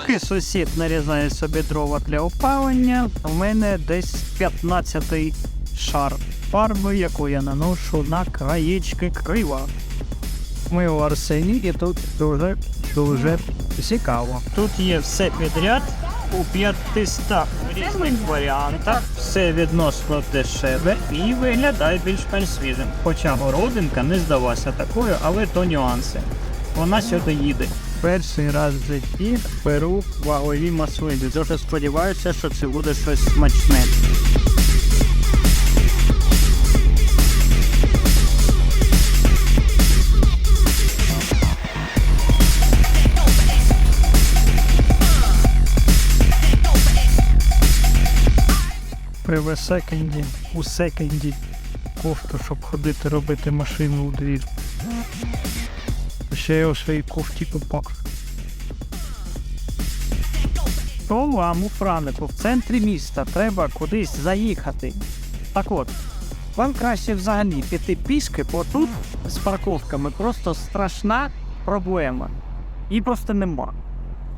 Поки сусід нарізає собі дрова для опалення, у мене десь 15-й шар фарби, яку я наношу на краєчки крила. Ми у Арсені і тут дуже дуже цікаво. Тут є все підряд у 500 різних варіантах, все відносно дешеве і виглядає більш-менш свіжим. Хоча городинка не здалася такою, але то нюанси. Вона сюди їде. Перший раз в житті беру вагові маслини. Дуже сподіваюся, що це буде щось смачне. Пиве секенді, у секенді кофту, щоб ходити робити машину у двір. Ще я у своїй кофті купак. То вам у Франику в центрі міста треба кудись заїхати. Так от, вам краще взагалі піти пішки, бо тут з парковками просто страшна проблема. Її просто нема.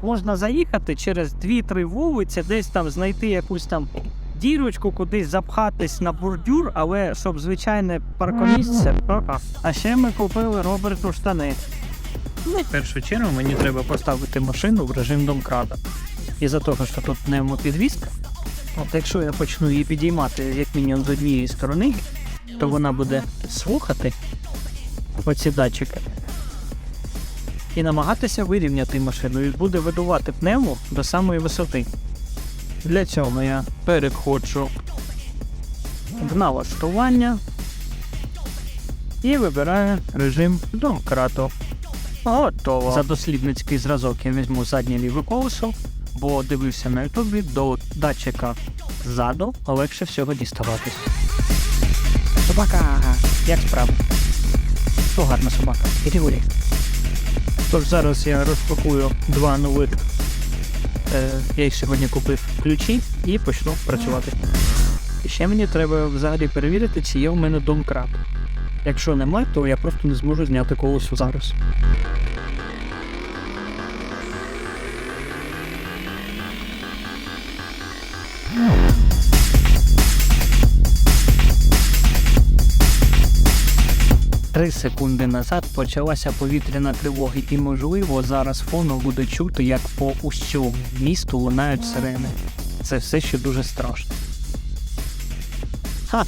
Можна заїхати через 2-3 вулиці, десь там знайти якусь там дірочку, кудись запхатись на бордюр, але щоб звичайне паркомісце. А ще ми купили Роберту штани. Ну, в першу чергу мені треба поставити машину в режим домкрата. Із-за того, що тут пневмопідвізка, от якщо я почну її підіймати як мінімум з однієї сторони, то вона буде слухати оці датчики і намагатися вирівняти машину і буде видувати пневму до самої висоти. Для цього я переходжу в налаштування і вибираю режим домкрату. Готово. За дослідницький зразок я візьму заднє ліве колесо, бо дивився на ютубі до датчика ззаду легше всього діставатись. Собака! Як справа? То гарна собака. Іди гуляй. Тож зараз я розпакую два нових. Е, я їх сьогодні купив ключі і почну працювати. І ще мені треба взагалі перевірити, чи є в мене домкрат. Якщо немає, то я просто не зможу зняти колесо зараз. Три секунди назад почалася повітряна тривога, і можливо зараз фоном буде чути, як по усьому місту лунають сирени. Це все ще дуже страшно. Ха!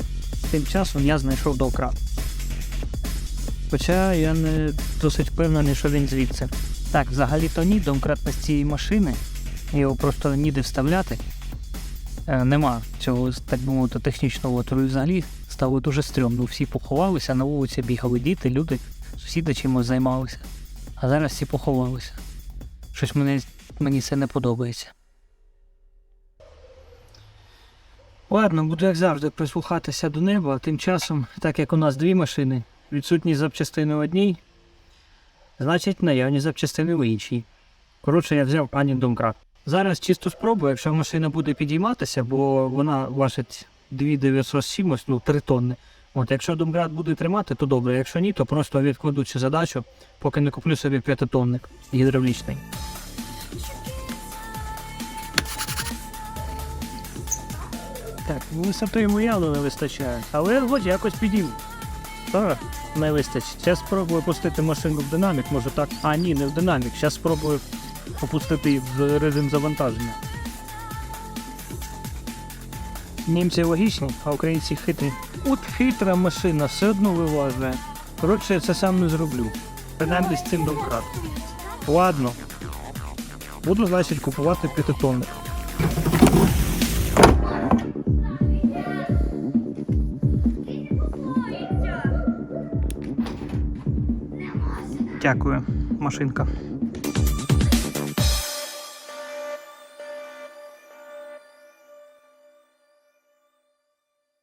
Тим часом я знайшов дократ. Хоча я не досить впевнений, що він звідси. Так, взагалі-то ні, домкрат з цієї машини. Його просто ніде вставляти. Е, нема цього, так би мовити, технічного отвору. Взагалі стало дуже стрьомно. Всі поховалися, на вулиці бігали діти, люди, сусіди чимось займалися. А зараз всі поховалися. Щось мені, мені це не подобається. Ладно, буду як завжди прислухатися до неба, тим часом, так як у нас дві машини, відсутні запчастини в одній, значить наявні запчастини в іншій. Коротше, я взяв ані домкрат. Зараз чисто спробую, якщо машина буде підійматися, бо вона важить 2907, ось, ну 3 тонни. От, якщо домкрат буде тримати, то добре. Якщо ні, то просто відкладу цю задачу, поки не куплю собі п'ятитонник гідравлічний. Так, йому явно не вистачає, але хоч якось підійму. Так, не вистачить. Зараз спробую пустити машину в динамік, може так. А ні, не в динамік. Зараз спробую опустити її в режим завантаження. Німці логічні, а українці хитрі. От хитра машина все одно виважує. Коротше, я це сам не зроблю. Принаймні з цим домкрат. Ладно. Буду, значить, купувати п'ятитонник. Дякую, машинка.